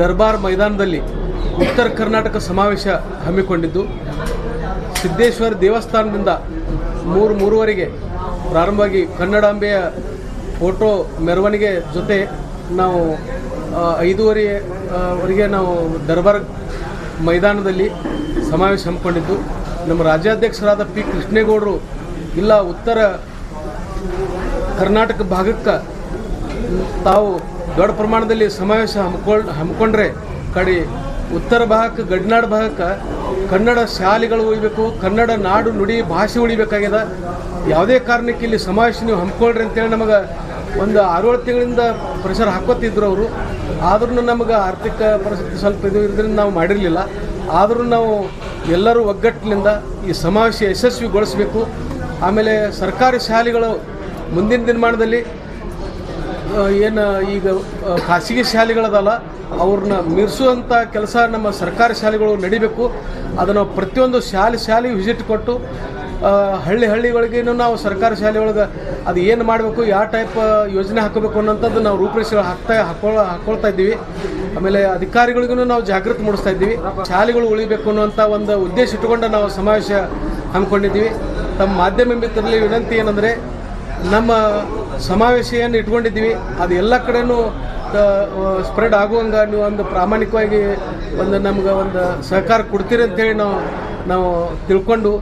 ದರ್ಬಾರ್ ಮೈದಾನದಲ್ಲಿ ಉತ್ತರ ಕರ್ನಾಟಕ ಸಮಾವೇಶ ಹಮ್ಮಿಕೊಂಡಿದ್ದು, ಸಿದ್ದೇಶ್ವರ ದೇವಸ್ಥಾನದಿಂದ ಮೂರು ಮೂರುವರೆಗೆ ಪ್ರಾರಂಭವಾಗಿ ಕನ್ನಡಾಂಬೆಯ ಫೋಟೋ ಮೆರವಣಿಗೆ ಜೊತೆ ನಾವು ಐದೂವರೆ ವರೆಗೆ ನಾವು ದರ್ಬಾರ್ ಮೈದಾನದಲ್ಲಿ ಸಮಾವೇಶ ಹಮ್ಮಿಕೊಂಡಿದ್ದು. ನಮ್ಮ ರಾಜ್ಯಾಧ್ಯಕ್ಷರಾದ ಪಿ ಕೃಷ್ಣೇಗೌಡರು ಇಲ್ಲ, ಉತ್ತರ ಕರ್ನಾಟಕ ಭಾಗಕ್ಕೆ ತಾವು ದೊಡ್ಡ ಪ್ರಮಾಣದಲ್ಲಿ ಸಮಾವೇಶ ಹಮ್ಮಿಕೊಂಡು ಹಮ್ಮಿಕೊಂಡ್ರೆ ಕಡಿ ಉತ್ತರ ಭಾಗಕ್ಕೆ, ಗಡಿನಾಡು ಭಾಗಕ್ಕೆ ಕನ್ನಡ ಶಾಲೆಗಳು ಉಳಿಬೇಕು, ಕನ್ನಡ ನಾಡು ನುಡಿ ಭಾಷೆ ಉಳಿಬೇಕಾಗ್ಯದ. ಯಾವುದೇ ಕಾರಣಕ್ಕೆ ಇಲ್ಲಿ ಸಮಾವೇಶ ನೀವು ಹಮ್ಮಿಕೊಳ್ರಿ ಅಂತೇಳಿ ನಮಗೆ ಒಂದು ಆರೇಳು ತಿಂಗಳಿಂದ ಪ್ರೆಷರ್ ಹಾಕೋತಿದ್ರು ಅವರು. ಆದ್ರೂ ನಮಗೆ ಆರ್ಥಿಕ ಪರಿಸ್ಥಿತಿ ಸ್ವಲ್ಪ ಇದು ಇರೋದ್ರಿಂದ ನಾವು ಮಾಡಿರಲಿಲ್ಲ. ಆದರೂ ನಾವು ಎಲ್ಲರೂ ಒಗ್ಗಟ್ಟಿನಿಂದ ಈ ಸಮಾವೇಶ ಯಶಸ್ವಿಗೊಳಿಸಬೇಕು. ಆಮೇಲೆ ಸರ್ಕಾರಿ ಶಾಲೆಗಳು ಮುಂದಿನ ದಿನಮಾನದಲ್ಲಿ ಏನು ಈಗ ಖಾಸಗಿ ಶಾಲೆಗಳದಲ್ಲ, ಅವ್ರನ್ನ ಮೀರಿಸುವಂಥ ಕೆಲಸ ನಮ್ಮ ಸರ್ಕಾರಿ ಶಾಲೆಗಳು ನಡಿಬೇಕು. ಅದನ್ನು ಪ್ರತಿಯೊಂದು ಶಾಲೆ, ಶಾಲೆಗೆ ವಿಸಿಟ್ ಕೊಟ್ಟು ಹಳ್ಳಿ ಹಳ್ಳಿಗಳಿಗೇನು ನಾವು ಸರ್ಕಾರಿ ಶಾಲೆ ಒಳಗೆ ಅದು ಏನು ಮಾಡಬೇಕು, ಯಾವ ಟೈಪ್ ಯೋಜನೆ ಹಾಕಬೇಕು ಅನ್ನೋಂಥದ್ದು ನಾವು ರೂಪರೇಷೆ ಹಾಕ್ತಾ, ಹಾಕೊಳ್ ಹಾಕ್ಕೊಳ್ತಾ ಇದ್ದೀವಿ. ಆಮೇಲೆ ಅಧಿಕಾರಿಗಳಿಗೂ ನಾವು ಜಾಗೃತಿ ಮೂಡಿಸ್ತಾ ಇದ್ದೀವಿ. ಶಾಲೆಗಳು ಉಳಿಬೇಕು ಅನ್ನುವಂಥ ಒಂದು ಉದ್ದೇಶ ಇಟ್ಟುಕೊಂಡು ನಾವು ಸಮಾವೇಶ ಹಮ್ಮಿಕೊಂಡಿದ್ದೀವಿ. ತಮ್ಮ ಮಾಧ್ಯಮ ಮಿತ್ರರಲ್ಲಿ ವಿನಂತಿ ಏನಂದರೆ ನಮ್ಮ ಸಮಾವೇಶ ಏನು ಇಟ್ಕೊಂಡಿದ್ದೀವಿ. ಅದು ಎಲ್ಲ ಕಡೆನೂ ಸ್ಪ್ರೆಡ್ ಆಗುವಂಗ ನೀವು ಒಂದು ಪ್ರಾಮಾಣಿಕವಾಗಿ ಒಂದು ನಮ್ಗೆ ಒಂದು ಸಹಕಾರ ಕೊಡ್ತೀರಿ ಅಂತೇಳಿ ನಾವು ನಾವು ತಿಳ್ಕೊಂಡು